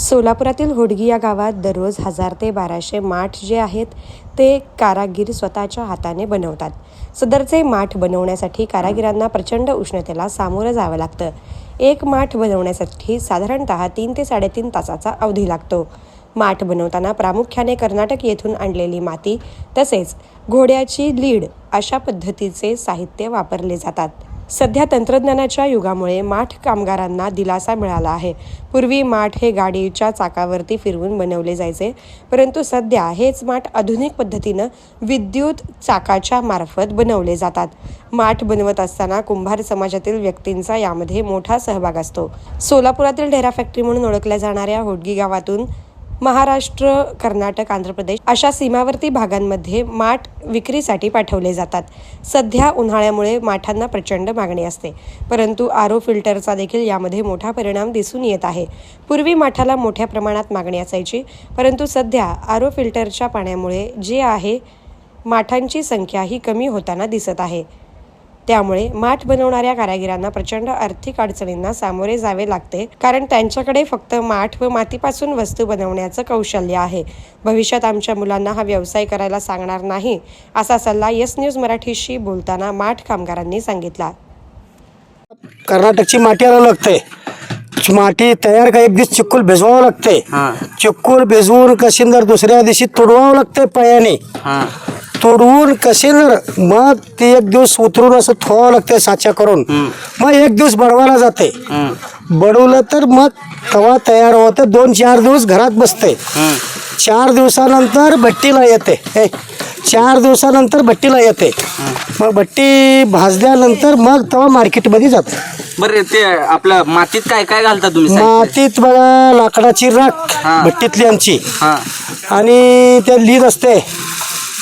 सोलापुरातील होडगी या गावात दररोज हजार ते बाराशे माठ जे आहेत ते कारागीर स्वतःच्या हाताने बनवतात. सदरचे माठ बनवण्यासाठी कारागिरांना प्रचंड उष्णतेला सामोरं जावं लागतं. एक माठ बनवण्यासाठी साधारणतः तीन ते साडेतीन तासाचा अवधी लागतो. माठ बनवताना प्रामुख्याने कर्नाटक येथून आणलेली माती तसेच घोड्याची लीड अशा पद्धतीचे साहित्य वापरले जातात. सध्या तंत्रज्ञानाच्या युगामुळे माठ कामगारांना दिलासा मिळाला आहे. पूर्वी माठ हे गाडीच्या चाकावरती फिरवून बनवले जायचे परंतु सध्या हेच माठ आधुनिक पद्धतीनं विद्युत चाकाच्या मार्फत बनवले जातात. माठ बनवत असताना कुंभार समाजातील व्यक्तींचा यामध्ये मोठा सहभाग असतो. सोलापुरातील ढेरा फॅक्टरी म्हणून ओळखल्या जाणाऱ्या होडगी गावातून महाराष्ट्र कर्नाटक आंध्र प्रदेश अशा सीमावर्ती भागांमध्ये माठ विक्रीसाठी पाठवले जातात. सध्या उन्हाळ्यामुळे माठांना प्रचंड मागणी असते. परंतु आरो फिल्टरचा देखील यामध्ये मोठा परिणाम दिसून येत आहे. पूर्वी माठाला मोठ्या प्रमाणात मागणी असायची परंतु सध्या आरो फिल्टरच्या पाण्यामुळे जे आहे माठांची संख्या ही कमी होताना दिसत आहे. त्यामुळे माठ बनवणाऱ्या कारागिरांना प्रचंड आर्थिक अडचणींना सामोरे जावे लागते कारण त्यांच्याकडे फक्त माठ व मातीपासून वस्तू बनवण्याचं कौशल्य आहे. भविष्यात आमच्या मुलांना हा व्यवसाय करायला सांगणार नाही असा सल्ला येस न्यूज मराठीशी बोलताना माठ कामगारांनी सांगितला. कर्नाटकची माती आणावं लागते. माती तयार का एक दिवस चिक्कूल भिजवावं लागते. हा. चिक्कूल भिजवून कशिंदर दुसऱ्या दिवशी तुडवावं लागते पायाने. हा. तुडवून कशिंदर मग ते एक दिवस उतरून असं ठेवावं लागते साच्या करून. मग एक दिवस बडवायला जाते. बडवलं तर मग तवा तयार होतं दोन चार दिवस घरात बसते. चार दिवसानंतर भट्टीला येते. चार दिवसानंतर भट्टीला येते. मग भट्टी भाजल्यानंतर मग तेव्हा मार्केटमध्ये जाते. बरं ते आपलं मातीत काय काय घालता तुम्ही? मातीत बघा लाकडाची राख. भट्टीतली आमची. आणि ते लीद असते.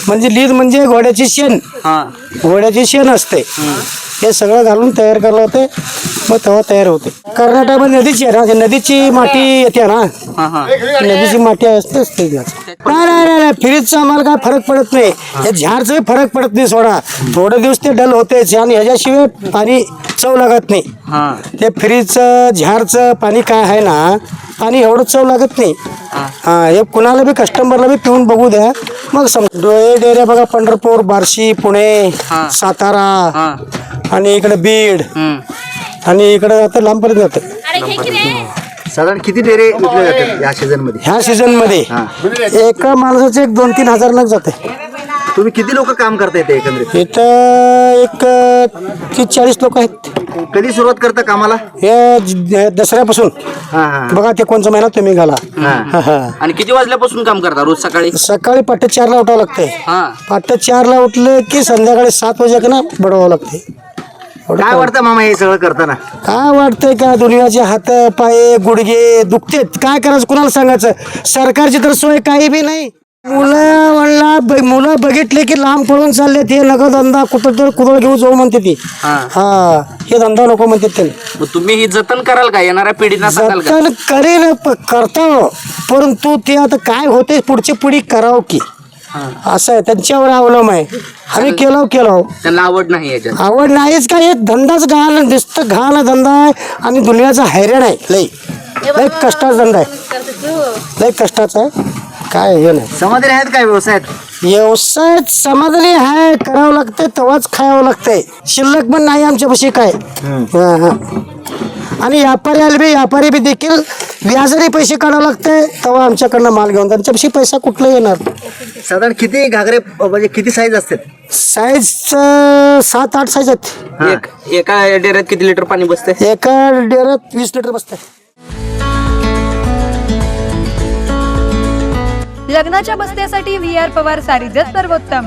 म्हणजे लीद म्हणजे घोड्याची शेण. हा. घोड्याची शेण असते. हे सगळं घालून तयार करायला होते. मग तेव्हा तयार होते. कर्नाटकमध्ये नदीची आहे ना नदीची माती येते ना. हा हा. नदीची माती असतेच ते. नाही नाही नाही नाही फ्रीजचा आम्हाला काय फरक पडत नाही. या झाडचं फरक पडत नाही सोडा. थोडे दिवस ते डल होतेच आणि ह्याच्याशिवाय पाणी चव लागत नाही. हा. ते फ्रीजचं झाडचं पाणी काय आहे ना पाणी एवढं चव लागत नाही. हा. हे कुणाला बी कस्टमरला बी पिऊन बघू द्या. मग सम डोळे डेऱ्या बघा पंढरपूर बार्शी पुणे हा. सातारा आणि इकडे बीड. आणि इकडे जातं लांबपर्यंत जातं. साधारण किती डेरे विकले जातात या सीझनमध्ये ह्या सीझनमध्ये एका माणसाचे एक दोन तीन हजार लाख जाते. तुम्ही किती लोक काम करता येते एकंदरीत? इथं एक तीस चाळीस लोक आहेत. कधी सुरुवात करता कामाला? हे ज- दसऱ्यापासून. हा हा. बघा ते कोणचा महिना तुम्ही घाला. हा. हा, हा. आणि किती वाजल्यापासून काम करता रोज सकाळी? सकाळी पहाटे चारला उठावं लागते हा. पहाटे चारला उठले की संध्याकाळी सात वाजे ना बडवावं लागते काय. वाटतं मामा हे सगळं करताना? काय वाटतंय का? दुनियाचे हात पाय गुडघे दुखतेत. काय करायचं? कुणाला सांगायचं? सरकारची तर सोय काही बी नाही. मुलं म्हणला ब- मुलं बघितले की लांब पळून चालले ते नगद धंदा कुठं तर कुदळ घेऊ जाऊ म्हणते ती. हा. हा धंदा नको म्हणते ते मग तुम्ही ही जतन कराल का? येणाऱ्या सांगाल का? जतन करेल प- करतो. परंतु ते आता काय होते? पुढची पिढी करावं की. असं आहे त्यांच्यावर अवलंब आहे. आम्ही केलो केलो. त्यांना आवड नाही याच्यात. आवड नाहीच काय हे धंदाच घाण दिसतं घाण धंदा आहे आणि दुनियाचा हैराण आहे. लई. लई कष्टाचा धंदा आहे. लई कष्टाचा आहे. काय हे नाही. समाधानी आहेत काय व्यवसायात? व्यवसाय समाधानी आहे करावं लागतंय तेव्हाच खावं लागतंय. शिल्लक पण नाही आमच्यापाशी काय. हा, हा. आणि व्यापारी आले बी व्यापारी बी देखील व्याजाने पैसे काढावं लागतंय तेव्हा आमच्याकडनं माल घेऊन त्यांच्यापाशी पैसा कुठला येणार साधारण किती घागरे म्हणजे किती साईज असतात? साईज सात आठ साईज आहेत. एक एका डेऱ्यात किती लिटर पाणी बसते एका डेअरात वीस लिटर बसतंय. लग्नाच्या बस्त्यासाठी व्ही आर पवार सारीजच सर्वोत्तम.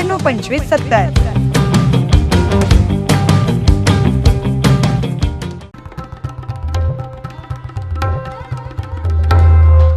चौऱ्याण्णव पंचवीस सत्तर